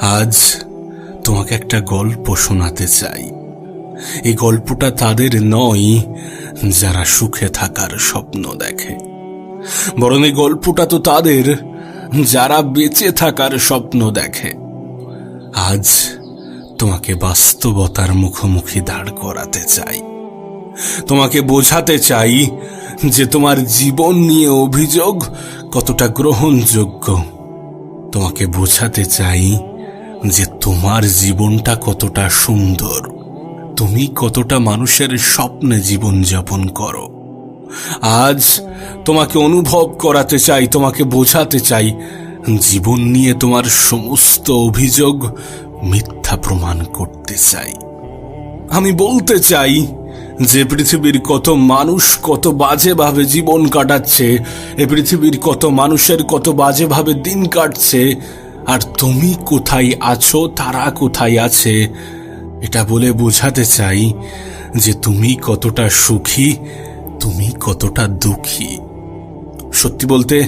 আজ তোমাকে একটা গল্প শোনাতে চাই। এই গল্পটা তাদের নয়, যারা সুখে থাকার স্বপ্ন দেখে। বরং এই গল্পটা তো তাদের, যারা বেঁচে থাকার স্বপ্ন দেখে। আজ তোমাকে বাস্তবতার মুখোমুখি দাঁড় করাতে চাই। তোমাকে বোঝাতে চাই যে তোমার জীবন নিয়ে অভিযোগ কতটা গ্রহণযোগ্য। তোমাকে বোঝাতে চাই যে তোমার জীবনটা কতটা সুন্দর। তুমি কতটা মানুষের স্বপ্নে জীবন যাপন করো। আজ তোমাকে অনুভব করাতে চাই, তোমাকে বোঝাতে চাই, জীবন নিয়ে তোমার সমস্ত অভিযোগ মিথ্যা প্রমাণ করতে চাই। আমি বলতে চাই যে পৃথিবীর কত মানুষ কত বাজেভাবে জীবন কাটাচ্ছে, এ পৃথিবীর কত মানুষের কত বাজেভাবে দিন কাটছে, আর তুমি কোথায় আছো, তারা কোথায় আছে, এটা বলে বোঝাতে চাই যে তুমি কতটা সুখী, তুমি কতটা দুঃখী। সত্যি বলতে,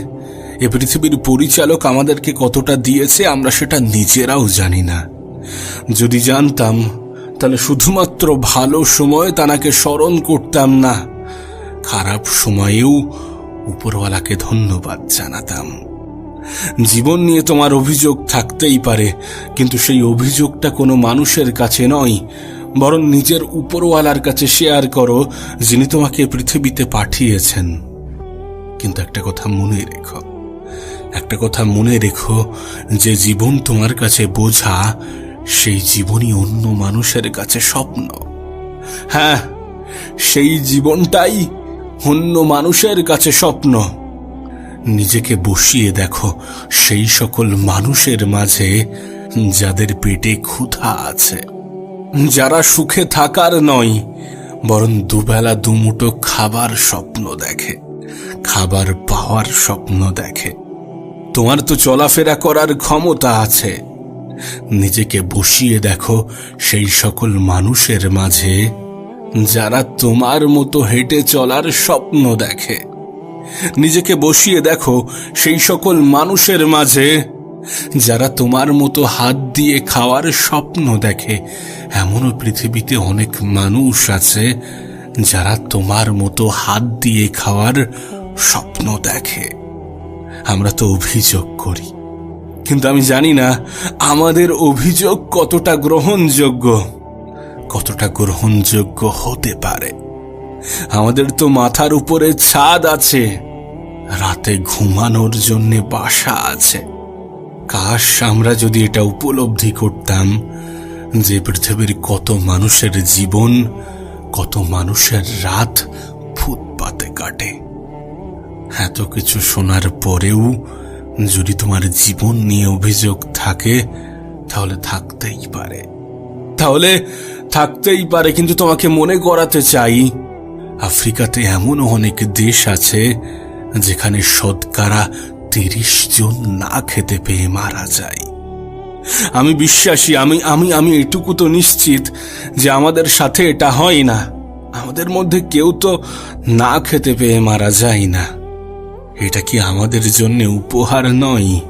এ পৃথিবীর পরিচালক আমাদেরকে কতটা দিয়েছে, আমরা সেটা নিজেরাও জানি না। যদি জানতাম তাহলে শুধুমাত্র ভালো সময় তানাকে স্মরণ করতাম না। খারাপ সময়েও উপরওয়ালাকে ধন্যবাদ জানাতাম। জীবন নিয়ে তোমার অভিযোগ থাকতেই পারে, কিন্তু সেই অভিযোগটা কোনো মানুষের কাছে নয়, বরং নিজের উপরওয়ালার কাছে শেয়ার করো, যিনি তোমাকে পৃথিবীতে পাঠিয়েছেন। কিন্তু একটা কথা মনে রেখো, একটা কথা মনে রেখো, যে জীবন তোমার কাছে বোঝা সেই জীবনই অন্য মানুষের কাছে স্বপ্ন। হ্যাঁ সেই জীবনটাই অন্য মানুষের কাছে স্বপ্ন। নিজেকে বসিয়ে দেখো সেই সকল মানুষের মাঝে যাদের পেটে ক্ষুধা আছে। যারা সুখে থাকার নয়, বরং দুবেলা দুমুটো খাবার স্বপ্ন দেখে, খাবার পাওয়ার স্বপ্ন দেখে। তোমার তো চলাফেরা করার ক্ষমতা আছে। নিজেকে বসিয়ে দেখো সেই সকল মানুষের মাঝে, যারা তোমার মতো হেঁটে চলার স্বপ্ন দেখে। নিজেকে বসিয়ে দেখো সেই সকল মানুষের মাঝে, যারা তোমার মতো হাত দিয়ে খাওয়ার স্বপ্ন দেখে। এমনও পৃথিবীতে অনেক মানুষ আছে, যারা তোমার মতো হাত দিয়ে খাওয়ার স্বপ্ন দেখে। আমরা তো অভিযোগ করি কিন্তু আমি জানি না আমাদের অভিযোগ কতটা গ্রহণযোগ্য। কতটা গ্রহণযোগ্য হতে পারে। আমাদের তো মাথার উপরে ছাদ আছে। রাতে ঘুমানোর জন্য বাসা আছে। কাশ, আমরা যদি এটা উপলব্ধি করতাম যে পৃথিবীর কত মানুষের জীবন, কত মানুষের রাত ফুটপাতে কাটে। এত কিছু শোনার পরেও যদি তোমার জীবন নিয়ে অভিযোগ থাকে, তাহলে থাকতেই পারে। তাহলে থাকতেই পারে, কিন্তু তোমাকে মনে করাতে চাই, আফ্রিকাতে এমনও অনেক দেশ আছে, যেখানে শতকরা তিরিশ জন না খেতে পেয়ে মারা যায়। আমি বিশ্বাসী, আমি আমি আমি এটুকু তো নিশ্চিত যে আমাদের সাথে এটা হয় না। আমাদের মধ্যে কেউ তো না খেতে পেয়ে মারা যায় না। এটা কি আমাদের জন্য উপহার নয়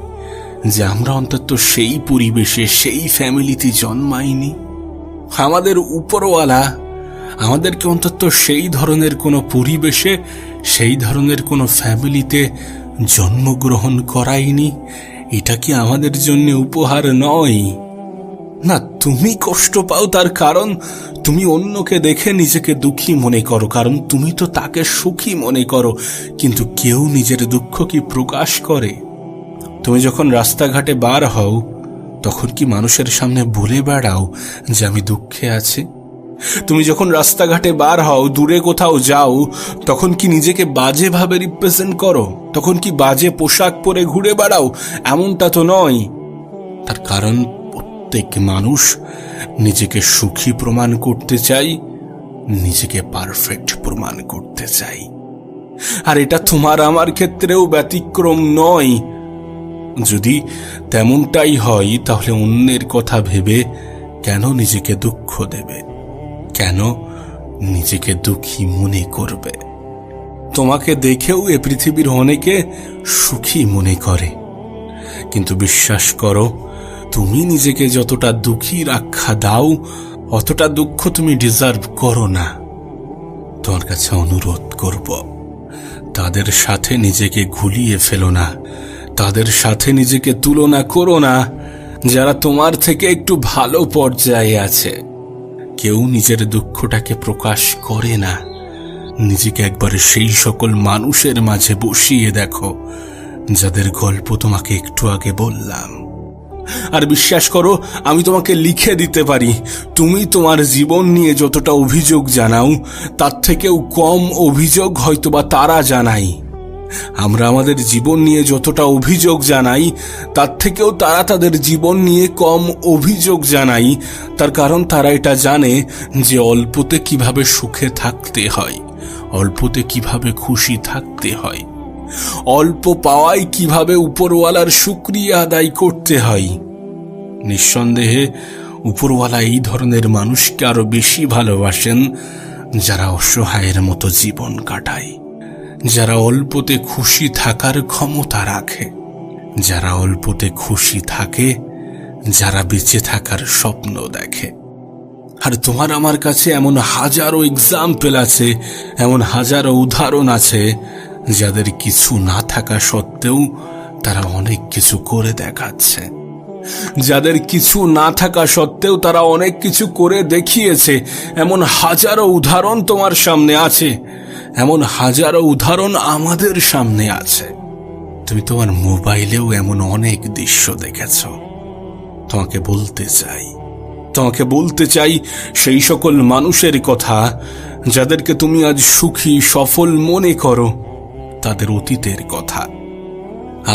যে আমরা অন্তত সেই পরিবেশে, সেই ফ্যামিলিতে জন্মাইনি? আমাদের উপরওয়ালা আমাদেরকে অন্তত সেই ধরনের কোনো পরিবেশে, সেই ধরনের কোনো ফ্যামিলিতে জন্মগ্রহণ করায়নি এটা কি আমাদের জন্য উপহার নয়? না, তুমি কষ্ট পাও তার কারণ তুমি অন্যকে দেখে নিজেকে দুঃখী মনে করো, কারণ তুমি তো তাকে সুখী মনে করো। কিন্তু কেউ নিজের দুঃখ কি প্রকাশ করে? তুমি যখন রাস্তাঘাটে বার হও, তখন কি মানুষের সামনে বলে বেড়াও যে আমি দুঃখে আছি? তুমি যখন রাস্তাঘাটে বার হও, দূরে কোথাও যাও, তখন কি নিজেকে বাজেভাবে রিপ্রেজেন্ট করো? তখন কি বাজে পোশাক পরে ঘুরে বেড়াও? এমনটা তো নয়। তার কারণ প্রত্যেক মানুষ নিজেকে সুখী প্রমাণ করতে চাই, নিজেকে পারফেক্ট প্রমাণ করতে চাই। আর এটা তোমার আমার ক্ষেত্রেও ব্যতিক্রম নয়। যদি তেমনটাই হয়, তাহলে অন্যের কথা ভেবে কেন নিজেকে দুঃখ দেবে? কেন নিজেকে দুঃখী মনে করবে? তোমাকে দেখেও এ পৃথিবীর অনেকে সুখী মনে করে। কিন্তু বিশ্বাস করো তুমি নিজেকে যতটা দুঃখীর আখ্যা দাও, অতটা দুঃখ তুমি ডিজার্ভ করো না। তোমার কাছে অনুরোধ করব, তাদের সাথে নিজেকে ঘুলিয়ে ফেলো না, তাদের সাথে নিজেকে তুলনা করো না, যারা তোমার থেকে একটু ভালো পর্যায়ে আছে। কেউ নিজের দুঃখটাকে প্রকাশ করে না। নিজেকে একবার সেই সকল মানুষের মাঝে বসিয়ে দেখো, যাদের গল্প তোমাকে একটু আগে বললাম। আর বিশ্বাস করো, আমি তোমাকে লিখে দিতে পারি। তুমি তোমার জীবন নিয়ে যতটা অভিযোগ জানাও, তার থেকেও কম অভিযোগ হয়তোবা তারা জানাই আমরা আমাদের জীবন নিয়ে যতটা অভিযোগ জানাই, তার থেকেও তারা তাদের জীবন নিয়ে কম অভিযোগ জানাই। তার কারণ তারা এটা জানে যে অল্পতে কীভাবে সুখে থাকতে হয়, অল্পতে কীভাবে খুশি থাকতে হয়। অল্প পাওয়ায় কীভাবে উপরওয়ালার শুক্রিয়া আদায় করতে হয়? নিঃসন্দেহে, উপরওয়ালা এই ধরনের মানুষকে আরও বেশি ভালোবাসেন যারা অসহায়ের মতো জীবন কাটায়, যারা অল্পতে খুশি থাকার ক্ষমতা রাখে, যারা অল্পতে খুশি থাকে, যারা বেঁচে থাকার স্বপ্ন দেখে। আর তোমার আমার কাছে এমন হাজারো এক্সাম্পল আছে, এমন হাজারো উদাহরণ আছে যাদের কিছু না থাকা সত্ত্বেও তারা অনেক কিছু করে দেখাচ্ছে। যাদের কিছু না থাকা সত্ত্বেও তারা অনেক কিছু করে দেখিয়েছে। এমন হাজারো উদাহরণ তোমার সামনে আছে। এমন হাজারো উদাহরণ আমাদের সামনে আছে। তুমি তোমার মোবাইলেও এমন অনেক দৃশ্য দেখেছ। তোমাকে বলতে চাই, তোমাকে বলতে চাই সেই সকল মানুষের কথা, যাদেরকে তুমি আজ সুখী, সফল মনে করো। তাদের অতীতের কথা।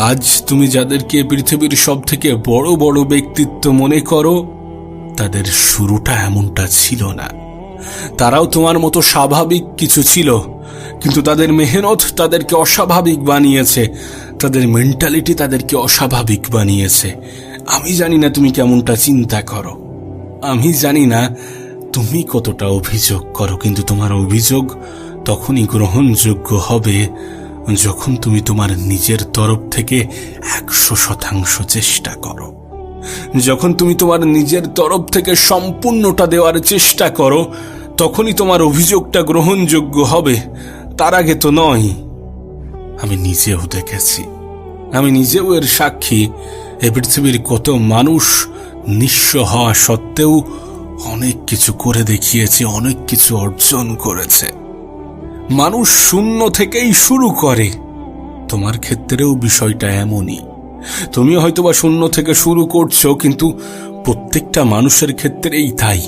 আজ তুমি যাদেরকে পৃথিবীর সব থেকে বড় বড় ব্যক্তিত্ব মনে করো, তাদের শুরুটা এমনটা ছিল না। তারাও তোমার মতো স্বাভাবিক কিছু ছিল, কিন্তু তাদের মেহনত তাদেরকে অস্বাভাবিক বানিয়েছে, তাদের মেন্টালিটি তাদেরকে অস্বাভাবিক বানিয়েছে। আমি জানি না তুমি কেমনটা চিন্তা করো। আমি জানি না তুমি কতটা অভিযোগ করো, কিন্তু তোমার অভিযোগ তখনই গ্রহণযোগ্য হবে যখন তুমি তোমার নিজের তরফ থেকে একশো শতাংশ চেষ্টা করো, যখন তুমি তোমার নিজের তরফ থেকে সম্পূর্ণটা দেওয়ার চেষ্টা করো, তখনই তোমার অভিযোগটা গ্রহণযোগ্য হবে। তার আগে তো নয়, আমি নিজেও দেখেছি, আমি নিজেও এর সাক্ষী। এ পৃথিবীর কত মানুষ নিঃস্ব হওয়া সত্ত্বেও অনেক কিছু করে দেখিয়েছে, অনেক কিছু অর্জন করেছে। মানুষ শূন্য থেকেই শুরু করে। তোমার ক্ষেত্রেও বিষয়টা এমনই। তুমি হয়তোবা শূন্য থেকে শুরু করছ, কিন্তু প্রত্যেকটা মানুষের ক্ষেত্রেই তাই।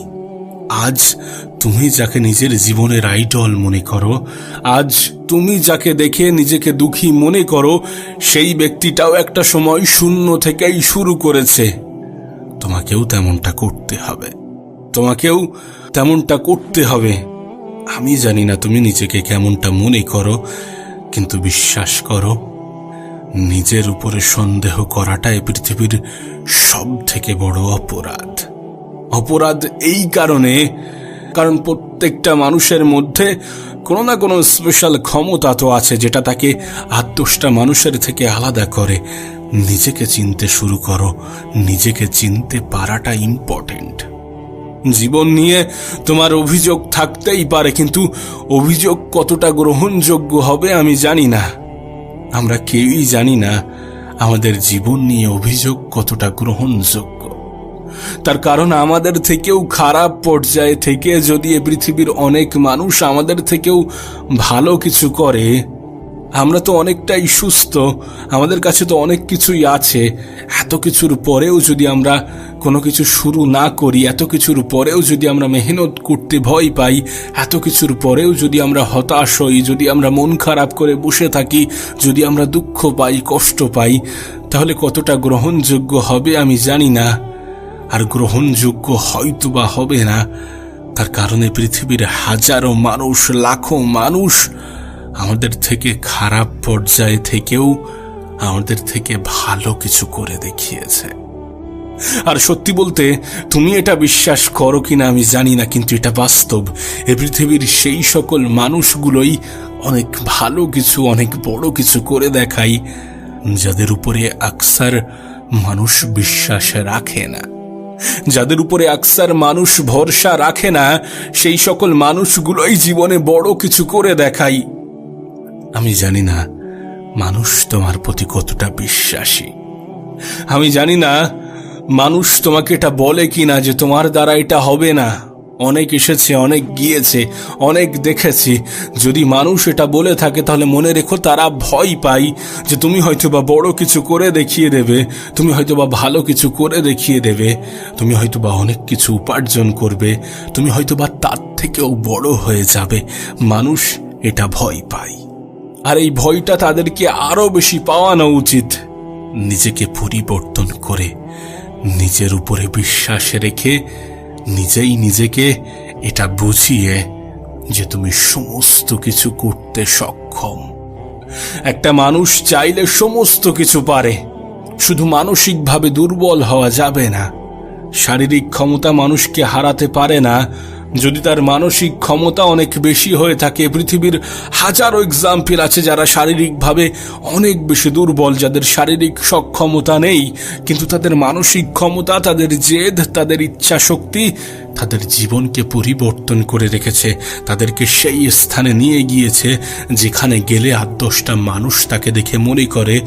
আজ তুমি যাকে নিজের জীবনের আইডল মনে করো, আজ তুমি যাকে দেখে নিজেকে দুঃখী মনে করো, সেই ব্যক্তিটাও একটা সময় শূন্য থেকেই শুরু করেছে। তোমাকেও তেমনটা করতে হবে। তোমাকেও তেমনটা করতে হবে। আমি জানি না তুমি নিজেকে কেমনটা মনে করো, কিন্তু বিশ্বাস করো, নিজের উপরে সন্দেহ করাটাই পৃথিবীর সব থেকে বড় অপরাধ। অপরাধ এই কারণে, কারণ প্রত্যেকটা মানুষের মধ্যে কোনো না কোনো স্পেশাল ক্ষমতা তো আছে যেটা তাকে আত্মষ্টা মানুষের থেকে আলাদা করে। নিজেকে চিনতে শুরু করো, নিজেকে চিনতে পারাটা ইম্পর্টেন্ট জীবন নিয়ে তোমার অভিযোগ থাকতেই পারে, কিন্তু অভিযোগ কতটা গ্রহণযোগ্য হবে আমি জানি না। আমরা কেউই জানি না আমাদের জীবন নিয়ে অভিযোগ কতটা গ্রহণযোগ্য। তার কারণ আমাদের থেকেও খারাপ পর্যায়ে থেকে যদি এ পৃথিবীর অনেক মানুষ আমাদের থেকেও ভালো কিছু করে আমরা তো অনেকটাই সুস্থ, আমাদের কাছে তো অনেক কিছুই আছে। এত কিছুর পরেও যদি আমরা কোনো কিছু শুরু না করি, এত কিছুর পরেও যদি আমরা মেহনত করতে ভয় পাই, এত কিছুর পরেও যদি আমরা হতাশ হই, যদি আমরা মন খারাপ করে বসে থাকি, যদি আমরা দুঃখ পাই, কষ্ট পাই, তাহলে কতটা গ্রহণযোগ্য হবে আমি জানি না। আর গ্রহণযোগ্য হয়তো বা হবে না। তার কারণে পৃথিবীর হাজারো মানুষ, লাখো মানুষ আমাদের থেকে খারাপ পর্যায়ে থেকেও আমাদের থেকে ভালো কিছু করে দেখিয়েছে। আর সত্যি বলতে, তুমি এটা বিশ্বাস করো কিনা আমি জানি না, কিন্তু এটা বাস্তব। এ পৃথিবীর সেই সকল মানুষগুলোই অনেক ভালো কিছু, অনেক বড় কিছু করে দেখাই যাদের উপরে আকসার মানুষ বিশ্বাস রাখে না। যাদের উপরে আকসার মানুষ ভরসা রাখে না, সেই সকল মানুষগুলোই জীবনে বড় কিছু করে দেখাই আমি জানি না মানুষ তোমার প্রতি কতটা বিশ্বাসী। আমি জানি না মানুষ তোমাকে এটা বলে কি না যে তোমার দ্বারা এটা হবে না। অনেক এসেছে, অনেক গিয়েছে, অনেক দেখেছি। যদি মানুষ এটা বলে থাকে তাহলে মনে রেখো তারা ভয় পাই যে তুমি হয়তো বা বড় কিছু করে দেখিয়ে দেবে, তুমি হয়তো বা ভালো কিছু করে দেখিয়ে দেবে, তুমি হয়তো বা অনেক কিছু উপার্জন করবে, তুমি হয়তো বা তার থেকেও বড় হয়ে যাবে। মানুষ এটা ভয় পায়। আর এই ভয়টা তাদেরকে আরও বেশি পাওয়ানো উচিত। নিজেকে পরিবর্তন করে, নিজের উপরে বিশ্বাস রেখে, নিজেই নিজেকে এটা বুঝিয়ে যে তুমি সমস্ত কিছু করতে সক্ষম। একটা মানুষ চাইলে সমস্ত কিছু পারে, শুধু মানসিকভাবে দুর্বল হওয়া যাবে না। শারীরিক ক্ষমতা মানুষকে হারাতে পারে না যদি তার মানসিক ক্ষমতা অনেক বেশি হয়ে থাকে, পৃথিবীর হাজারো এক্সাম্পল আছে যারা শারীরিকভাবে অনেক বেশি দুর্বল, যাদের শারীরিক সক্ষমতা নেই, কিন্তু তাদের মানসিক ক্ষমতা, তাদের জেদ, তাদের ইচ্ছা শক্তি, তাদের জীবনকে পরিবর্তন করে রেখেছে, তাদেরকে সেই স্থানে নিয়ে গিয়েছে, যেখানে গেলে আর দশটা মানুষ তাকে দেখে মনে করে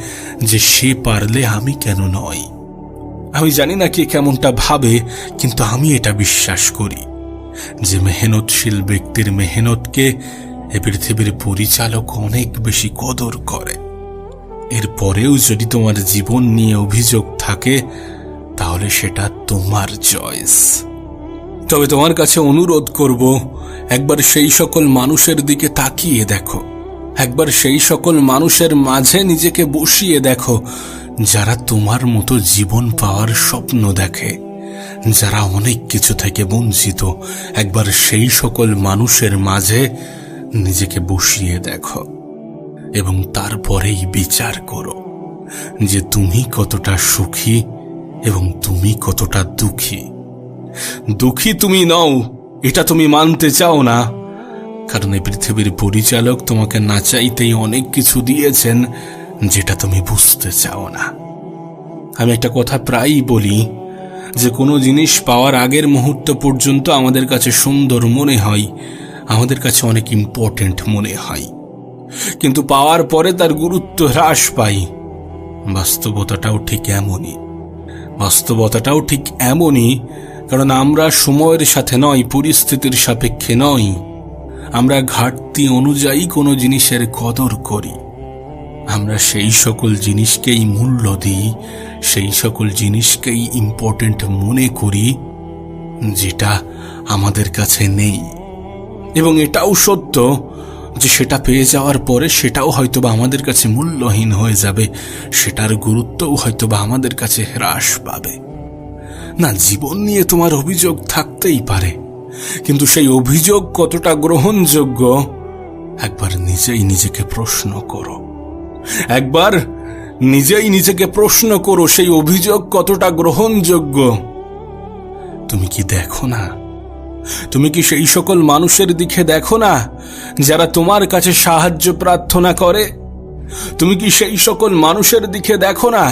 যে সে পারলে আমি কেন নয়। আমি জানি না কে কেমনটা ভাবে, কিন্তু আমি এটা বিশ্বাস করি। যে মেহনতশীল ব্যক্তির মেহনতকে এ পৃথিবীর পরিচালক অনেক বেশি কদর করে। এরপরেও যদি তোমার জীবন নিয়ে অভিযোগ থাকে, তাহলে সেটা তোমার চয়েস। তবে তোমার কাছে অনুরোধ করব, একবার সেই সকল মানুষের দিকে তাকিয়ে দেখো। একবার সেই সকল মানুষের মাঝে নিজেকে বসিয়ে দেখো, যারা তোমার মতো জীবন পাওয়ার স্বপ্ন দেখে। যারা অনেক কিছু থেকে বঞ্চিত, একবার সেই সকল মানুষের মাঝে নিজেকে বসিয়ে দেখো এবং তারপরেই বিচার করো যে তুমি কতটা সুখী এবং তুমি কতটা দুঃখী। দুঃখী তুমি নও, এটা তুমি মানতে চাও না, কারণ এই পৃথিবীর পরিচালক তোমাকে না চাইতেই অনেক কিছু দিয়েছেন যেটা তুমি বুঝতে চাও না। আমি একটা কথা প্রায়ই বলি যে কোনো জিনিস পাওয়ার আগের মুহূর্ত পর্যন্ত আমাদের কাছে সুন্দর মনে হয়, আমাদের কাছে অনেক ইম্পর্টেন্ট মনে হয়। কিন্তু পাওয়ার পরে তার গুরুত্ব হ্রাস পাই। বাস্তবতাটাও ঠিক এমনই। বাস্তবতাটাও ঠিক এমনই, কারণ আমরা সময়ের সাথে নয়, পরিস্থিতির সাপেক্ষে নয়। আমরা ঘাটতি অনুযায়ী কোনো জিনিসের কদর করি। আমরা সেই সকল জিনিসকেই মূল্য দিই, সেই সকল জিনিসকেই ইম্পর্টেন্ট মনে করি, যেটা আমাদের কাছে নেই। এবং এটাও সত্য যে সেটা পেয়ে যাওয়ার পরে সেটাও হয়তোবা আমাদের কাছে মূল্যহীন হয়ে যাবে, সেটার গুরুত্বও হয়তোবা আমাদের কাছে হ্রাস পাবে। না, জীবন নিয়ে তোমার অভিযোগ থাকতেই পারে, কিন্তু সেই অভিযোগ কতটা গ্রহণযোগ্য, একবার নিজেই নিজেকে প্রশ্ন করো। একবার নিজেই নিজেকে প্রশ্ন করো, সেই অভিযোগ কতটা গ্রহণযোগ্য? তুমি কি দেখো না? তুমি কি সেই সকল মানুষের দিকে দেখো না, যারা তোমার কাছে সাহায্য প্রার্থনা করে? তুমি কি সেই সকল মানুষের দিকে দেখো না,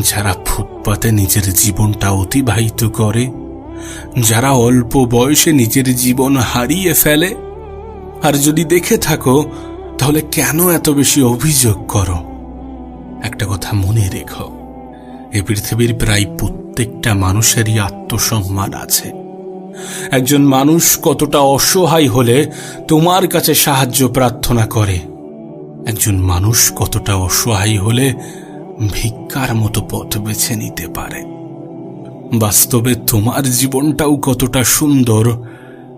যারা ফুটপাতে নিজের জীবনটা অতিবাহিত করে? যারা অল্প বয়সে নিজের জীবন হারিয়ে ফেলে? আর যদি দেখে থাকো তাহলে কেন এত বেশি অভিযোগ করো? একটা কথা মনে রেখো, এ পৃথিবীর প্রায় প্রত্যেকটা মানুষেরই আত্মসম্মান আছে। একজন মানুষ কতটা অসহায় হলে তোমার কাছে সাহায্য প্রার্থনা করে। একজন মানুষ কতটা অসহায় হলে ভিক্ষার মতো পথ বেছে নিতে পারে। বাস্তবে তোমার জীবনটাও কতটা সুন্দর,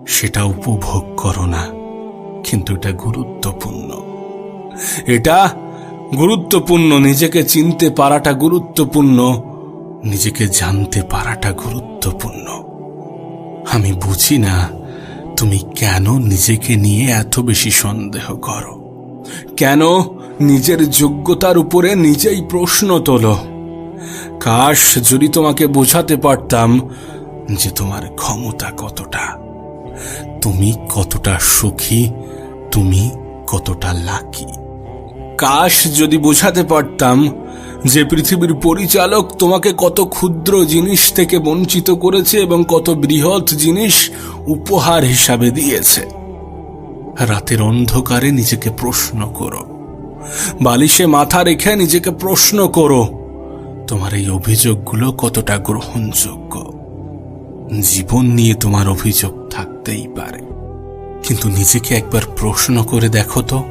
সেটা উপভোগ করো না। কিন্তু এটা গুরুত্বপূর্ণ। এটা গুরুত্বপূর্ণ, নিজেকে চিনতে পারাটা গুরুত্বপূর্ণ, নিজেকে জানতে পারাটা গুরুত্বপূর্ণ। আমি বুঝি না তুমি কেন নিজেকে নিয়ে এত বেশি সন্দেহ করো? কেন নিজের যোগ্যতার উপরে নিজেই প্রশ্ন তোলো? কাশ, যদি তোমাকে বোঝাতে পারতাম যে তোমার ক্ষমতা কতটা। তুমি কতটা সুখী, তুমি কতটা লাকি। কাশ যদি বোঝাতে পারতাম যে পৃথিবীর পরিচালক তোমাকে কত ক্ষুদ্র জিনিস থেকে বঞ্চিত করেছে এবং কত বৃহৎ জিনিস উপহার হিসাবে দিয়েছে। রাতের অন্ধকারে নিজেকে প্রশ্ন করো। বালিশে মাথা রেখে নিজেকে প্রশ্ন করো, তোমার এই অভিযোগগুলো কতটা গ্রহণযোগ্য? জীবন নিয়ে তোমার অভিযোগ থাকতেই পারে। কিন্তু নিজেকে একবার প্রশ্ন করে দেখো তো,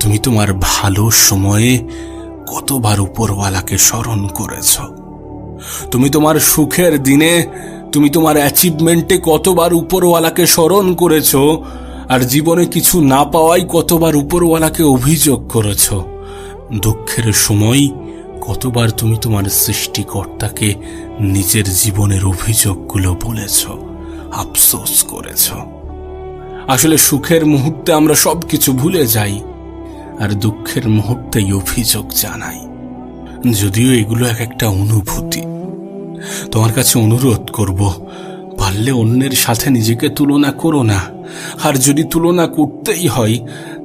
তুমি তোমার ভালো সময়ে কতবার উপরওয়ালাকে স্মরণ করেছ? তুমি তোমার সুখের দিনে, তুমি তোমার অ্যাচিভমেন্টে কতবার উপরওয়ালাকে স্মরণ করেছ? আর জীবনে কিছু না পাওয়াই কতবার উপরওয়ালাকে অভিযোগ করেছ? দুঃখের সময় কতবার তুমি তোমার সৃষ্টিকর্তাকে নিজের জীবনের অভিযোগগুলো বলেছ? আফসোস করেছ। আসলে সুখের মুহূর্তে আমরা সবকিছু ভুলে যাই, আর দুঃখের মুহূর্তেই অভিযোগ জানাই। যদিও এগুলো এক একটা অনুভূতি। তোমার কাছে অনুরোধ করব, পারলে অন্যের সাথে নিজেকে তুলনা করো না। আর যদি তুলনা করতেই হয়,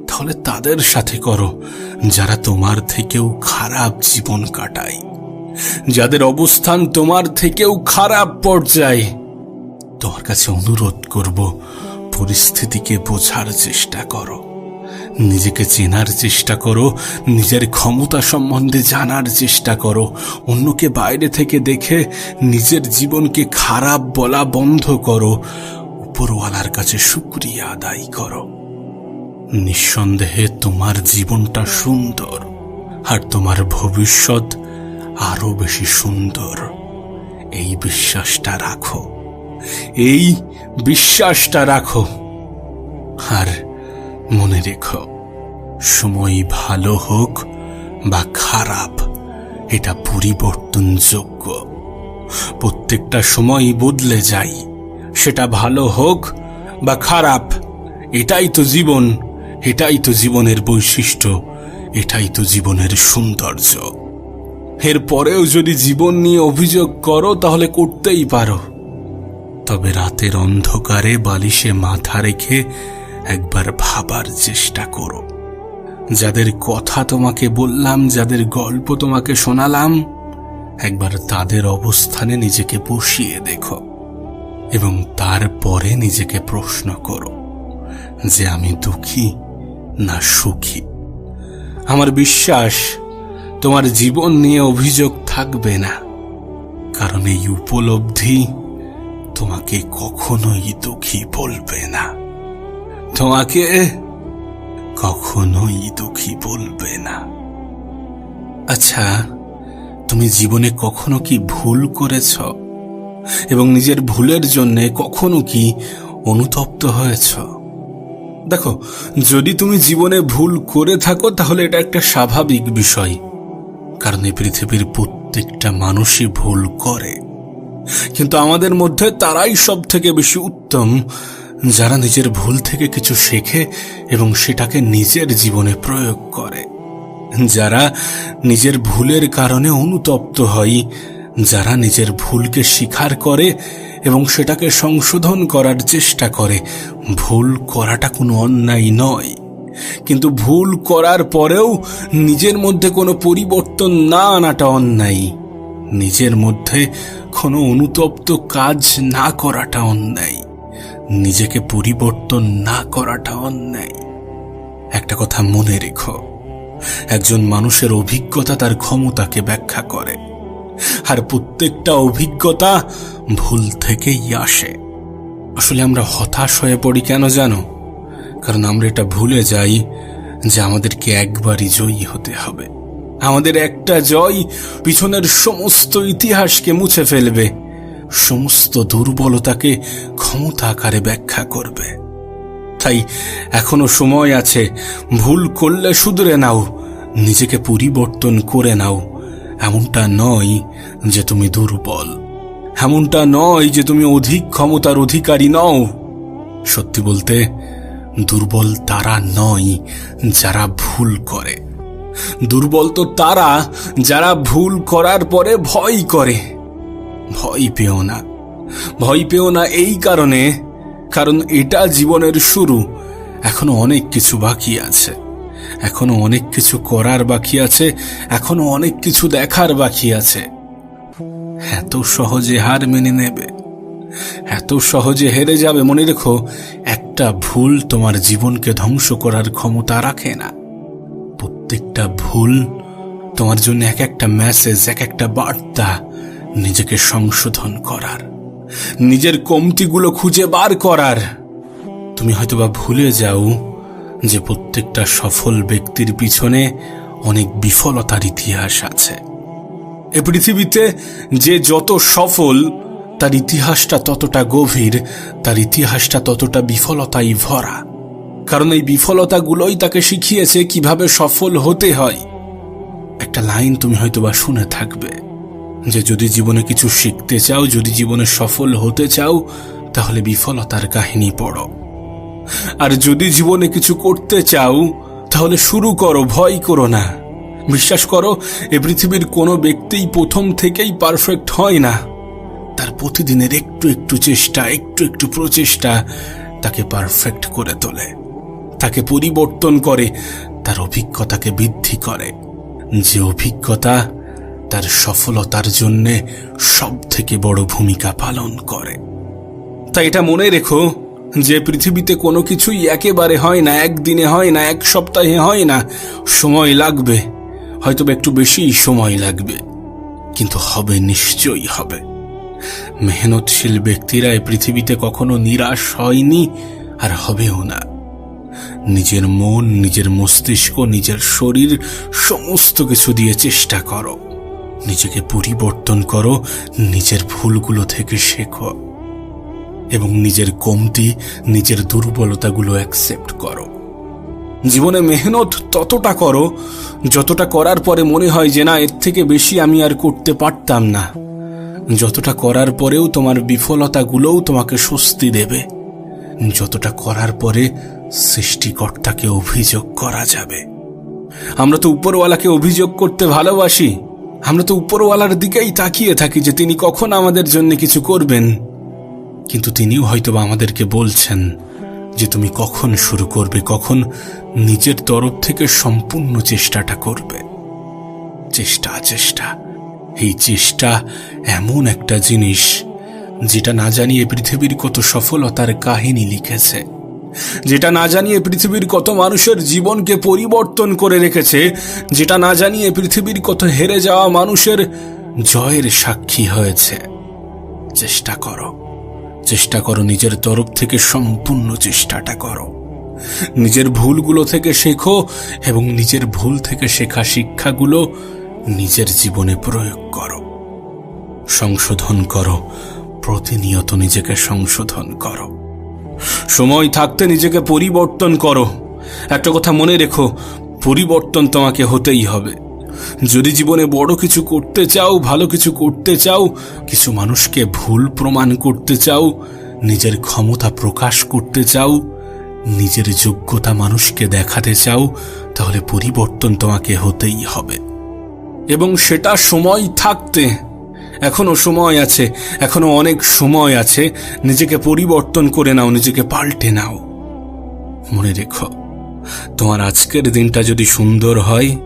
তাহলে তাদের সাথে করো, যারা তোমার থেকেও খারাপ জীবন কাটায়। যাদের অবস্থান তোমার থেকেও খারাপ পর্যায়ে তোমার কাছে অনুরোধ করব, পরিস্থিতিকে বোঝার চেষ্টা করো। নিজেকে চেনার চেষ্টা করো, নিজের ক্ষমতা সম্বন্ধে জানার চেষ্টা করো। অন্যকে বাইরে থেকে দেখে নিজের জীবনকে খারাপ বলা বন্ধ করো। উপরওয়ালার কাছে শুক্রিয়া আদায় করো। নিঃসন্দেহে তোমার জীবনটা সুন্দর, আর তোমার ভবিষ্যৎ আরও বেশি সুন্দর। এই বিশ্বাসটা রাখো। এই বিশ্বাসটা রাখো আর মনে রেখো, সময় ভালো হোক বা খারাপ, এটা পরিবর্তনযোগ্য। প্রত্যেকটা সময় বদলে যায় সেটা ভালো হোক বা খারাপ, এটাই তো জীবন, এটাই তো জীবনের বৈশিষ্ট্য, এটাই তো জীবনের সৌন্দর্য। এর পরেও যদি জীবন নিয়ে অভিযোগ করো, তাহলে করতেই পারো। তবে রাতের অন্ধকারে বালিশে মাথা রেখে একবার ভাবার চেষ্টা করো। যাদের কথা তোমাকে বললাম, যাদের গল্প তোমাকে শোনালাম, একবার তাদের অবস্থানে নিজেকে বসিয়ে দেখো এবং তারপরে নিজেকে প্রশ্ন করো যে আমি দুঃখী না সুখী। আমার বিশ্বাস, তোমার জীবন নিয়ে অভিযোগ থাকবে না, কারণ এই উপলব্ধি তোমাকে কখনোই দুঃখী বলবে না। তোমাকে কখনোই দুঃখী বলবে না। আচ্ছা তুমি জীবনে কখনো কি ভুল করেছ? এবং নিজের ভুলের জন্যে কখনো কি অনুতপ্ত হয়েছ? দেখো, যদি তুমি জীবনে ভুল করে থাকো, তাহলে এটা একটা স্বাভাবিক বিষয়। কারণ এই পৃথিবীর প্রত্যেকটা মানুষই ভুল করে। কিন্তু আমাদের মধ্যে তারাই সব থেকে বেশি উত্তম, যারা নিজের ভুল থেকে কিছু শেখে এবং সেটাকে নিজের জীবনে প্রয়োগ করে। যারা নিজের ভুলের কারণে অনুতপ্ত হয়, যারা নিজের ভুলকে স্বীকার করে এবং সেটাকে সংশোধন করার চেষ্টা করে, ভুল করাটা কোনো অন্যায় নয়। কিন্তু ভুল করার পরেও নিজের মধ্যে কোনো পরিবর্তন না আনাটা অন্যায়। নিজের মধ্যে কোনো অনুতপ্ত কাজ না করাটা অন্যায়। নিজেকে পরিবর্তন না করাটা অন্যায়। একটা কথা মনে রেখো, একজন মানুষের অভিজ্ঞতা তার ক্ষমতাকে ব্যাখ্যা করে, আর প্রত্যেকটা অভিজ্ঞতা ভুল থেকেই আসে। আসলে আমরা হতাশ হয়ে পড়ি কেন জানো? কারণ আমরা এটা ভুলে যাই যে আমাদেরকে একবারই জয়ী হতে হবে। আমাদের একটা জয় পিছনের সমস্ত ইতিহাসকে মুছে ফেলবে, সমস্ত দুর্বলতাকে ক্ষমতা আকারে ব্যাখ্যা করবে। তাই এখনও সময় আছে, ভুল করলে শুধরে নাও, নিজেকে পরিবর্তন করে নাও। এমনটা নয় যে তুমি দুর্বল, এমনটা নয় যে তুমি অধিক ক্ষমতার অধিকারী নও। সত্যি বলতে, দুর্বল তারা নয় যারা ভুল করে। দুর্বল তো তারা, যারা ভুল করার পরে ভয় করে। ভয় পেও না। ভয় পেও না এই কারণে, কারণ এটা জীবনের শুরু। এখনও অনেক কিছু বাকি আছে। এখনও অনেক কিছু করার বাকি আছে। এখনও অনেক কিছু দেখার বাকি আছে। এত সহজে হার মেনে নেবে। এত সহজে হেরে যাবে। মনে রেখো, একটা ভুল তোমার জীবনকে ধ্বংস করার ক্ষমতা রাখে না। প্রত্যেকটা ভুল তোমার জন্য এক একটা মেসেজ এক একটা বার্তা নিজেকে সংশোধন করার, নিজের কমতিগুলো খুঁজে বার করার। তুমি হয়তোবা ভুলে যাও যে প্রত্যেকটা সফল ব্যক্তির পিছনে অনেক বিফলতার ইতিহাস আছে। এ পৃথিবীতে যে যত সফল, তার ইতিহাসটা ততটা গভীর, তার ইতিহাসটা ততটা বিফলতাই ভরা। কারণ এই বিফলতাগুলোই তাকে শিখিয়েছে কীভাবে সফল হতে হয়। একটা লাইন তুমি হয়তোবা শুনে থাকবে যে যদি জীবনে কিছু শিখতে চাও, যদি জীবনে সফল হতে চাও, তাহলে বিফলতার কাহিনী পড়ো। আর যদি জীবনে কিছু করতে চাও, তাহলে শুরু করো, ভয় করো না। বিশ্বাস করো, এ পৃথিবীর কোনো ব্যক্তিই প্রথম থেকেই পারফেক্ট হয় না। তার প্রতিদিনের একটু একটু চেষ্টা, একটু একটু প্রচেষ্টা তাকে পারফেক্ট করে তোলে। তাকে পরিবর্তন করে, তার অভিজ্ঞতাকে বৃদ্ধি করে। যে অভিজ্ঞতা তার সফলতার জন্যে সব থেকে বড় ভূমিকা পালন করে। তাই এটা মনে রেখো, যে পৃথিবীতে কোনো কিছুই একেবারে হয় না, একদিনে হয় না, এক সপ্তাহে হয় না, সময় লাগবে। হয়তো একটু বেশি সময় লাগবে, কিন্তু হবে নিশ্চয়ই হবে। মেহনতশীল ব্যক্তিরা এই পৃথিবীতে কখনো নিরাশ হয়নি আর হবেও না। নিজের মন, নিজের মস্তিষ্ক, নিজের শরীর সমস্ত কিছু দিয়ে চেষ্টা করো। নিজেকে পরিবর্তন করো, নিজের ভুলগুলো থেকে শেখো এবং নিজের কমতি, নিজের দুর্বলতাগুলো অ্যাকসেপ্ট করো। জীবনে মেহনত ততটা করো, যতটা করার পরে মনে হয় যে না, এর থেকে বেশি আমি আর করতে পারতাম না। যতটা করার পরেও তোমার বিফলতাগুলোও তোমাকে স্বস্তি দেবে। যতটা করার পরে সৃষ্টিকর্তাকে অভিযোগ করা যাবে। আমরা তো উপরওয়ালাকে অভিযোগ করতে ভালোবাসি। আমরা তো উপরওয়ালার দিকেই তাকিয়ে থাকি যে তিনি কখন আমাদের জন্য কিছু করবেন। কিন্তু তিনিও হয়তোবা আমাদেরকে বলছেন যে তুমি কখন শুরু করবে, কখন নিজের তরফ থেকে সম্পূর্ণ চেষ্টাটা করবে। চেষ্টা চেষ্টা। এই চেষ্টা এমন একটা জিনিস যেটা না জানিয়ে পৃথিবীর কত সফলতার কাহিনী লিখেছে। যেটা না জানিয়ে পৃথিবীর কত মানুষের জীবনকে পরিবর্তন করে রেখেছে, যেটা না জানিয়ে পৃথিবীর কত হেরে যাওয়া মানুষের জয়ের সাক্ষী হয়েছে। চেষ্টা করো। চেষ্টা করো নিজের তরফ থেকে সম্পূর্ণ চেষ্টাটা করো। নিজের ভুলগুলো থেকে শেখো এবং নিজের ভুল থেকে শেখা শিক্ষাগুলো নিজের জীবনে প্রয়োগ করো। সংশোধন করো। প্রতিনিয়ত নিজেকে সংশোধন করো। সময় থাকতে নিজেকে পরিবর্তন করো। একটা কথা মনে রেখো, পরিবর্তন তোমাকে হতেই হবে। যদি জীবনে বড় কিছু করতে চাও, ভালো কিছু করতে চাও, কিছু মানুষকে ভুল প্রমাণ করতে চাও, নিজের ক্ষমতা প্রকাশ করতে চাও, নিজের যোগ্যতা মানুষকে দেখাতে চাও, তাহলে পরিবর্তন তোমাকে হতেই হবে। এবং সেটা সময় থাকতে এখনও সময় আছে, এখনও অনেক সময় আছে। নিজেকে পরিবর্তন করে নাও, নিজেকে পাল্টে নাও। মনে রেখো, তোমার আজকের দিনটা যদি সুন্দর হয়,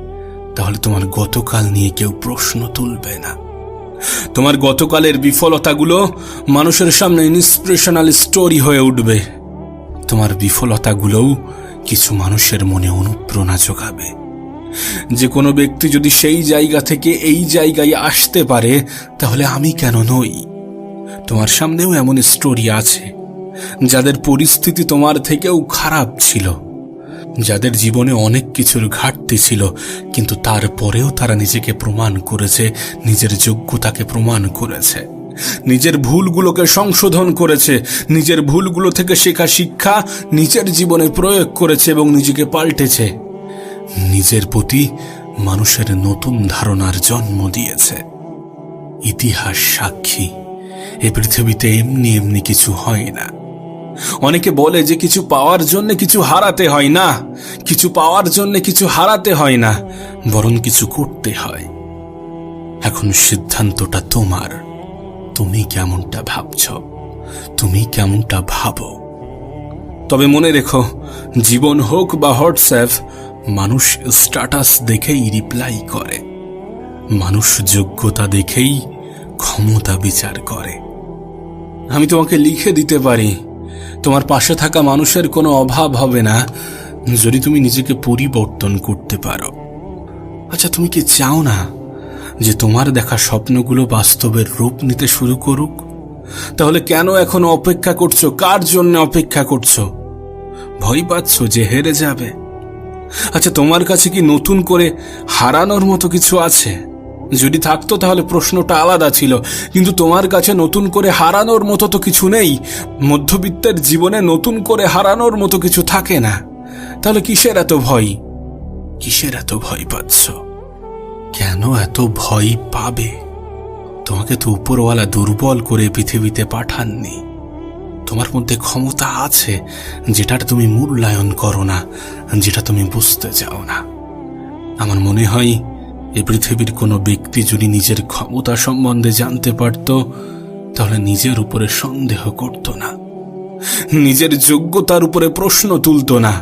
তাহলে তোমার গতকাল নিয়ে কেউ প্রশ্ন তুলবে না। তোমার গতকালের বিফলতাগুলো মানুষের সামনে ইন্সপিরেশনাল স্টোরি হয়ে উঠবে। তোমার বিফলতাগুলোও কিছু মানুষের মনে অনুপ্রেরণা যোগাবে। যে কোনো ব্যক্তি যদি সেই জায়গা থেকে এই জায়গায় আসতে পারে, তাহলে আমি কেন নই? তোমার সামনেও এমন স্টোরি আছে, যাদের পরিস্থিতি তোমার থেকেও খারাপ ছিল, যাদের জীবনে অনেক কিছুর ঘাটতি ছিল, কিন্তু তারপরেও তারা নিজেকে প্রমাণ করেছে, নিজের যোগ্যতাকে প্রমাণ করেছে, নিজের ভুলগুলোকে সংশোধন করেছে, নিজের ভুলগুলো থেকে শেখা শিক্ষা নিজের জীবনে প্রয়োগ করেছে এবং নিজেকে পাল্টেছে। নিজের প্রতি মানুষের নতুন ধারণার জন্ম দিয়েছে। ইতিহাস সাক্ষী। এ পৃথিবীতে এমনি এমনি কিছু হয় না। অনেকে বলে যে কিছু পাওয়ার জন্য কিছু হারাতে হয় না, কিছু পাওয়ার জন্য কিছু হারাতে হয় না, বরং কিছু করতে হয়। এখন সিদ্ধান্তটা তোমার। তুমি কেমনটা ভাবছ? তুমি কেমনটা ভাবো? তবে মনে রেখো, জীবন হোক বা হোয়াটসঅ্যাপ মানুষ স্ট্যাটাস দেখেই রিপ্লাই করে। মানুষ যোগ্যতা দেখেই ক্ষমতা বিচার করে। আমি তোমাকে লিখে দিতে পারি, তোমার পাশে থাকা মানুষের কোনো অভাব হবে না যদি তুমি নিজেকে পরিবর্তন করতে পারো। আচ্ছা তুমি কি চাও না যে তোমার দেখা স্বপ্নগুলো বাস্তবের রূপ নিতে শুরু করুক? তাহলে কেন এখনও অপেক্ষা করছ? কার জন্য অপেক্ষা করছ? ভয় পাচ্ছ যে হেরে যাবে। আচ্ছা তোমার কাছে কি নতুন করে হারানোর মতো কিছু আছে? যদি থাকতো তাহলে প্রশ্নটা আলাদা ছিল, কিন্তু তোমার কাছে নতুন করে হারানোর মতো তো কিছু নেই, মধ্যবিত্তের জীবনে নতুন করে হারানোর মতো কিছু থাকে না। তাহলে কিসের এত ভয়? কিসের এত ভয় পাচ্ছ? কেন এত ভয় পাবে? তোমাকে তো উপরওয়ালা দুর্বল করে পৃথিবীতে পাঠাননি। তোমার মধ্যে ক্ষমতা আছে যেটার তুমি মূল্যায়ন করো না, যেটা তুমি বুঝতে চাও না। আমার মনে হয়, এ পৃথিবীর কোনো ব্যক্তি যদি নিজের ক্ষমতা সম্বন্ধে জানতে পারত, তাহলে নিজের উপরে সন্দেহ করত না। নিজের যোগ্যতার উপরে প্রশ্ন তুলত না।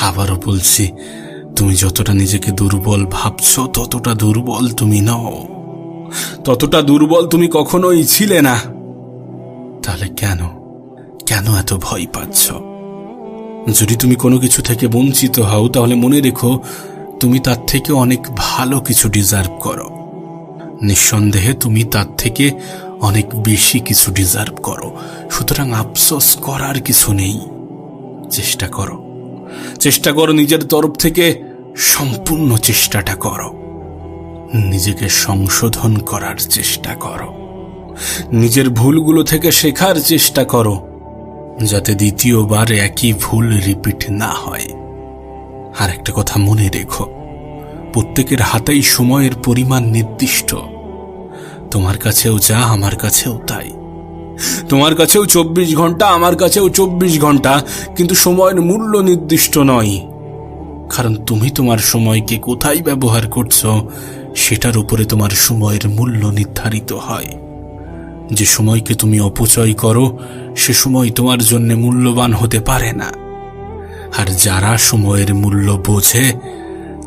আবারও বলছি, তুমি যতটা নিজেকে দুর্বল ভাবছ, ততটা দুর্বল তুমি নও। ততটা দুর্বল তুমি কখনোই ছিলে না। তাহলে কেন? কেন এত ভয় পাচ্ছ? যদি তুমি কোনো কিছু থেকে বঞ্চিত হও, তাহলে মনে রেখো তুমি তার থেকে অনেক ভালো কিছু ডিজার্ভ করো। নিঃসন্দেহে তুমি তার থেকে অনেক বেশি কিছু ডিজার্ভ করো। সুতরাং আফসোস করার কিছু নেই। চেষ্টা করো। চেষ্টা করো নিজের তরফ থেকে সম্পূর্ণ চেষ্টাটা করো। নিজেকে সংশোধন করার চেষ্টা করো। নিজের ভুলগুলো থেকে শেখার চেষ্টা করো, যাতে দ্বিতীয়বার একই ভুল রিপিট না হয়। আর একটা কথা মনে রেখো, প্রত্যেকের হাতেই সময়ের পরিমাণ নির্দিষ্ট। তোমার কাছেও যা, আমার কাছেও তাই। তোমার কাছেও চব্বিশ ঘণ্টা, আমার কাছেও চব্বিশ ঘণ্টা, কিন্তু সময়ের মূল্য নির্দিষ্ট নয়। কারণ তুমি তোমার সময়কে কোথায় ব্যবহার করছ, সেটার উপরে তোমার সময়ের মূল্য নির্ধারিত হয়। যে সময়কে তুমি অপচয় করো, সে সময় তোমার জন্য মূল্যবান হতে পারে না। আর যারা সময়ের মূল্য বোঝে,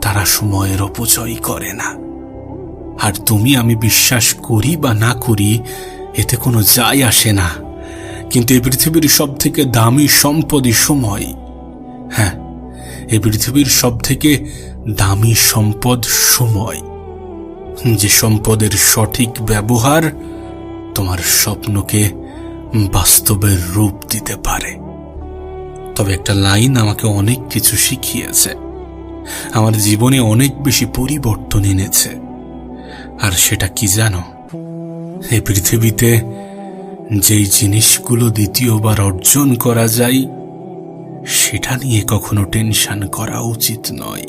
তারা সময়ের অপচয় করে না। আর তুমি আমি বিশ্বাস করি বা না করি, এতে কোনো যায় আসে না। কিন্তু এই পৃথিবীর সব থেকে দামি সম্পদই সময়। হ্যাঁ এই পৃথিবীর সব থেকে দামি সম্পদ সময়। যে সম্পদের সঠিক ব্যবহার তোমার স্বপ্নকে বাস্তবের রূপ দিতে পারে। তবে একটা লাইন আমাকে অনেক কিছু শিখিয়েছে। আমার জীবনে অনেক বেশি পরিবর্তন এনেছে। আর সেটা কি জানো? এই পৃথিবীতে যেই জিনিসগুলো দ্বিতীয়বার অর্জন করা যায়, সেটা নিয়ে কখনো টেনশন করা উচিত নয়।